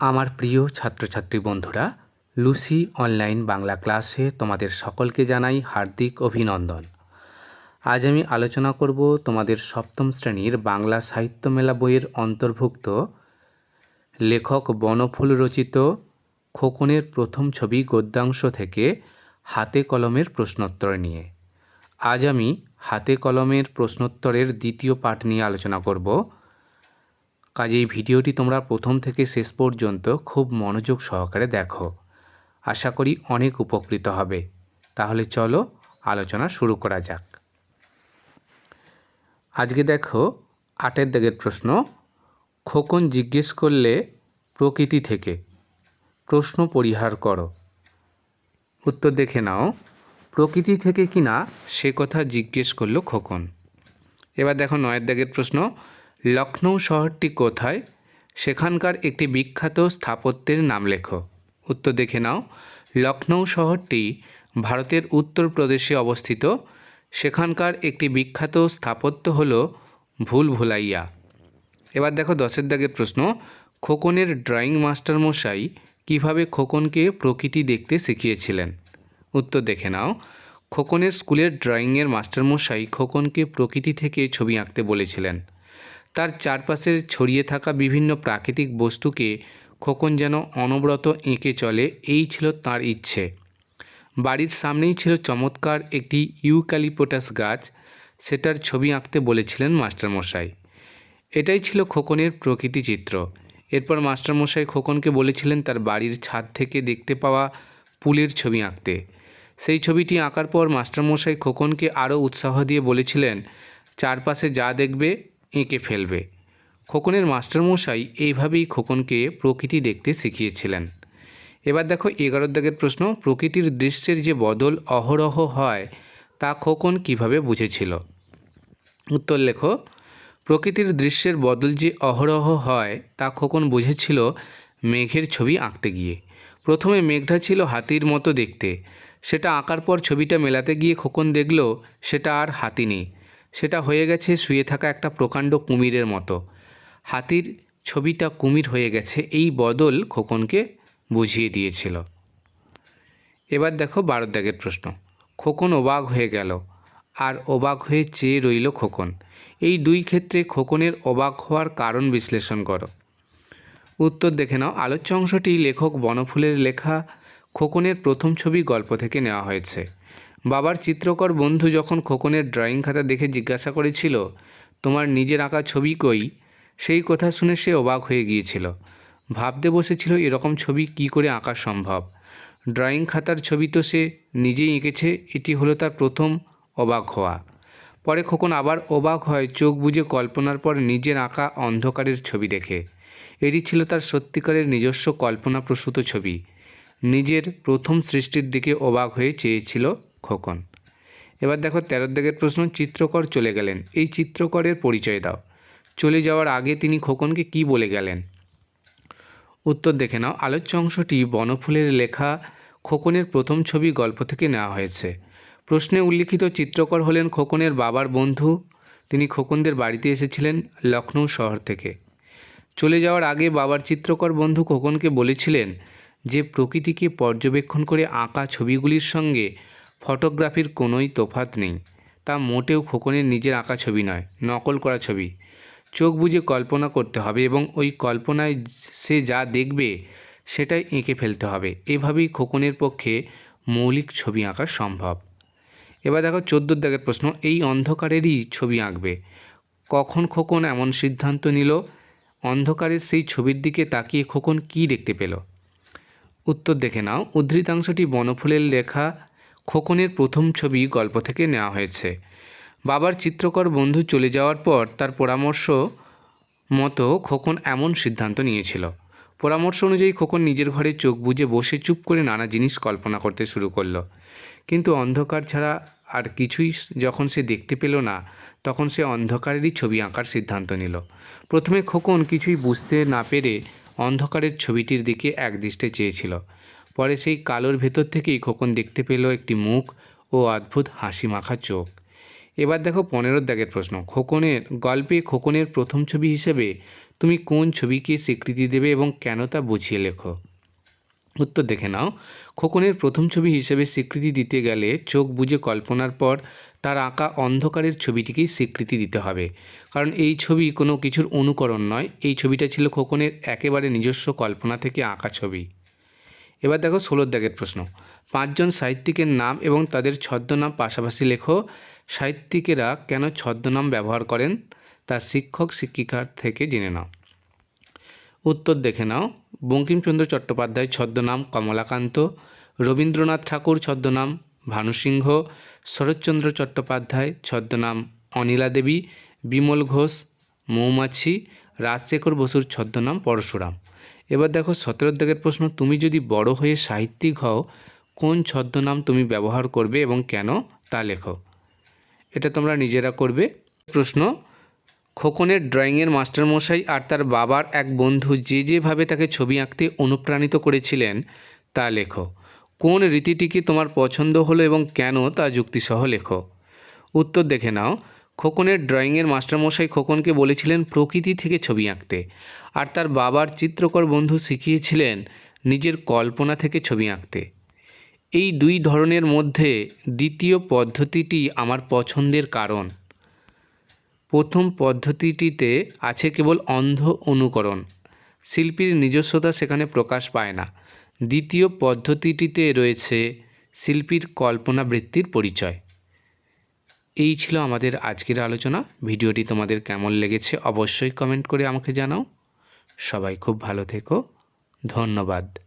আমার প্রিয় ছাত্রছাত্রী বন্ধুরা, লুসি অনলাইন বাংলা ক্লাসে তোমাদের সকলকে জানাই হার্দিক অভিনন্দন। আজ আমি আলোচনা করব তোমাদের সপ্তম শ্রেণির বাংলা সাহিত্য মেলা বইয়ের অন্তর্ভুক্ত লেখক বনফুল রচিত খোকনের প্রথম ছবি গদ্যাংশ থেকে হাতে কলমের প্রশ্নোত্তর নিয়ে। আজ আমি হাতে কলমের প্রশ্নোত্তরের দ্বিতীয় পাঠ নিয়ে আলোচনা করব। কাজেই ভিডিওটি তোমরা প্রথম থেকে শেষ পর্যন্ত খুব মনোযোগ সহকারে দেখো। আশা করি অনেক উপকৃত হবে। তাহলে চলো আলোচনা শুরু করা যাক। আজকে দেখো আটের দাগের প্রশ্ন, খোকন জিজ্ঞেস করলে, প্রকৃতি থেকে। প্রশ্ন পরিহার করো। উত্তর দেখে নাও, প্রকৃতি থেকে কিনা সে কথা জিজ্ঞেস করল খোকন। এবার দেখো নয়ের দাগের প্রশ্ন লখনৌ শহরটি কোথায়? সেখানকার একটি বিখ্যাত স্থাপত্যের নাম লেখো। উত্তর দেখে নাও। লখনৌ শহরটি ভারতের উত্তরপ্রদেশে অবস্থিত। সেখানকার একটি বিখ্যাত স্থাপত্য হল ভুল ভুলাইয়া। এবার দেখো দশের দাগের প্রশ্ন। খোকনের ড্রয়িং মাস্টার মশাই কীভাবে খোকনকে প্রকৃতি দেখতে শিখিয়েছিলেন? উত্তর দেখে নাও। খোকনের স্কুলের ড্রয়িংয়ের মাস্টারমশাই খোকনকে প্রকৃতি থেকে ছবি আঁকতে বলেছিলেন। তার চারপাশে ছড়িয়ে থাকা বিভিন্ন প্রাকৃতিক বস্তুকে খোকন যেন অনবরত এঁকে চলে, এই ছিল তার ইচ্ছে। বাড়ির সামনেই ছিল চমৎকার একটি ইউক্যালিপোটাস গাছ, সেটার ছবি আঁকতে বলেছিলেন মাস্টারমশাই। এটাই ছিল খোকনের প্রকৃতি চিত্র। এরপর মাস্টারমশাই খোকনকে বলেছিলেন তার বাড়ির ছাদ থেকে দেখতে পাওয়া পুলের ছবি আঁকতে। সেই ছবিটি আঁকার পর মাস্টারমশাই খোকনকে আরও উৎসাহ দিয়ে বলেছিলেন, চারপাশে যা দেখবে এঁকে ফেলবে। খোকনের মাস্টারমশাই এইভাবেই খোকনকে প্রকৃতি দেখতে শিখিয়েছিলেন। এবার দেখো এগারো দাগের প্রশ্ন, প্রকৃতির দৃশ্যের যে বদল অহরহ হয়, তা খোকন কীভাবে বুঝেছিল? উত্তর লেখো, প্রকৃতির দৃশ্যের বদল যে অহরহ হয়, তা খোকন বুঝেছিল মেঘের ছবি আঁকতে গিয়ে। প্রথমে মেঘটা ছিল হাতির মতো দেখতে। সেটা আঁকার পর ছবিটা মেলাতে গিয়ে খোকন দেখল, সেটা আর হাতি নেই। সেটা হয়ে গেছে শুয়ে থাকা একটা প্রকাণ্ড কুমিরের মতো। হাতির ছবিটা কুমির হয়ে গেছে, এই বদল খোকনকে বুঝিয়ে দিয়েছিল। এবার দেখো বারো প্রশ্ন। খোকন অবাক হয়ে গেল, আর অবাক হয়ে চেয়ে রইল খোকন। এই দুই ক্ষেত্রে খোকনের অবাক হওয়ার কারণ বিশ্লেষণ করো। উত্তর দেখে নাও। আলোচ্য অংশটি লেখক বনফুলের লেখা খোকনের প্রথম ছবি গল্প থেকে নেওয়া হয়েছে। বাবার চিত্রকর বন্ধু যখন খোকনের ড্রয়িং খাতা দেখে জিজ্ঞাসা করেছিল, তোমার নিজের আঁকা ছবি কই? সেই কথা শুনে সে অবাক হয়ে গিয়েছিল। ভাবতে বসেছিল, এরকম ছবি কি করে আঁকা সম্ভব? ড্রয়িং খাতার ছবি তো সে নিজেই এঁকেছে, এটি হলো তার প্রথম অবাক হওয়া। পরে খোকন আবার অবাক হয়, চোখ বুজে কল্পনার পর নিজের আঁকা অন্ধকারের ছবি দেখে। এটি ছিল তার সত্যিকারের নিজস্ব কল্পনাপ্রসূত ছবি। নিজের প্রথম সৃষ্টির দিকে অবাক হয়ে চেয়েছিল খোকন। এবার দেখো তেরো দিকের প্রশ্ন, চিত্রকর চলে গেলেন। এই চিত্রকরের পরিচয় দাও। চলে যাওয়ার আগে তিনি খোকনকে কি বলে গেলেন? উত্তর দেখে নাও। আলোচ্য অংশটি বনফুলের লেখা খোকনের প্রথম ছবি গল্প থেকে নেওয়া হয়েছে। প্রশ্নে উল্লিখিত চিত্রকর হলেন খোকনের বাবার বন্ধু। তিনি খোকনদের বাড়িতে এসেছিলেন লখনৌ শহর থেকে। চলে যাওয়ার আগে বাবার চিত্রকর বন্ধু খোকনকে বলেছিলেন যে, প্রকৃতিকে পর্যবেক্ষণ করে আঁকা ছবিগুলির সঙ্গে ফটোগ্রাফির কোনোই তোফাত নেই। তা মোটেও খোকনের নিজের আঁকা ছবি নয়, নকল করা ছবি। চোখ বুঝে কল্পনা করতে হবে এবং ওই কল্পনায় সে যা দেখবে সেটাই এঁকে ফেলতে হবে। এভাবেই খোকনের পক্ষে মৌলিক ছবি আঁকা সম্ভব। এবার দেখো চোদ্দোর দাগের প্রশ্ন, এই অন্ধকারেরই ছবি আঁকবে। কখন খোকন এমন সিদ্ধান্ত নিল? অন্ধকারের সেই ছবির দিকে তাকিয়ে খোকন কী দেখতে পেল? উত্তর দেখে নাও। উদ্ধৃতাংশটি বনফুলের লেখা খোকনের প্রথম ছবি গল্প থেকে নেওয়া হয়েছে। বাবার চিত্রকর বন্ধু চলে যাওয়ার পর তার পরামর্শ মতো খোকন এমন সিদ্ধান্ত নিয়েছিল। পরামর্শ অনুযায়ী খোকন নিজের ঘরে চোখ বুজে বসে চুপ করে নানা জিনিস কল্পনা করতে শুরু করল। কিন্তু অন্ধকার ছাড়া আর কিছুই যখন সে দেখতে পেল না, তখন সে অন্ধকারেরই ছবি আঁকার সিদ্ধান্ত নিল। প্রথমে খোকন কিছুই বুঝতে না পেরে অন্ধকারের ছবিটির দিকে একদৃষ্টে চেয়েছিল। পরে সেই কালোর ভেতর থেকেই খোকন দেখতে পেল একটি মুখ ও অদ্ভুত হাসি মাখা চোখ। এবার দেখো পনেরোর দাগের প্রশ্ন। খোকনের, গল্পে খোকনের প্রথম ছবি হিসেবে তুমি কোন ছবিকে স্বীকৃতি দেবে এবং কেন তা বুঝিয়ে লেখো? উত্তর দেখে নাও। খোকনের প্রথম ছবি হিসেবে স্বীকৃতি দিতে গেলে চোখ বুজে কল্পনার পর তার আঁকা অন্ধকারের ছবিটিকেই স্বীকৃতি দিতে হবে। কারণ এই ছবি কোনো কিছুর অনুকরণ নয়। এই ছবিটা ছিল খোকনের একেবারে নিজস্ব কল্পনা থেকে আঁকা ছবি। এবার দেখো ষোলোর দাগের প্রশ্ন। পাঁচজন সাহিত্যিকের নাম এবং তাদের ছদ্মনাম পাশাপাশি লেখো, সাহিত্যিকেরা কেন ছদ্মনাম ব্যবহার করেন? তা শিক্ষক, শিক্ষিকার থেকে জেনে নাও। উত্তর দেখে নাও। বঙ্কিমচন্দ্র চট্টোপাধ্যায় ছদ্মনাম কমলাকান্ত, রবীন্দ্রনাথ ঠাকুর ছদ্মনাম ভানুসিংহ, শরৎচন্দ্র চট্টোপাধ্যায় ছদ্মনাম অনিলা দেবী, বিমল ঘোষ, মৌমাছি, রাজশেখর বসুর ছদ্মনাম পরশুরাম। এবার দেখো সতেরো প্রশ্ন, তুমি যদি বড় হয়ে সাহিত্যিক হও, কোন ছদ্মনাম তুমি ব্যবহার করবে এবং কেন তা লেখো? এটা তোমরা নিজেরা করবে। প্রশ্ন, খোকনের ড্রয়িংয়ের মাস্টারমশাই আর তার বাবার এক বন্ধু যে যেভাবে তাকে ছবি আঁকতে অনুপ্রাণিত করেছিলেন, তা লেখো। কোন রীতিটিকে তোমার পছন্দ হলো এবং কেন তা যুক্তিসহ লেখো? উত্তর দেখে নাও। খোকনের ড্রয়িংয়ের মাস্টারমশাই খোকনকে বলেছিলেন প্রকৃতি থেকে ছবি আঁকতে। আর তার বাবার চিত্রকর বন্ধু শিখিয়েছিলেন নিজের কল্পনা থেকে ছবি আঁকতে। এই দুই ধরনের মধ্যে দ্বিতীয় পদ্ধতিটি আমার পছন্দের কারণ। প্রথম পদ্ধতিটিতে আছে কেবল অন্ধ অনুকরণ। শিল্পীর নিজস্বতা সেখানে প্রকাশ পায় না। দ্বিতীয় পদ্ধতিটিতে রয়েছে শিল্পীর কল্পনাবৃত্তির পরিচয়। এই ছিল আমাদের আজকের আলোচনা। ভিডিওটি তোমাদের কেমন লেগেছে অবশ্যই কমেন্ট করে আমাকে জানাও। সবাই খুব ভালো থেকো। ধন্যবাদ।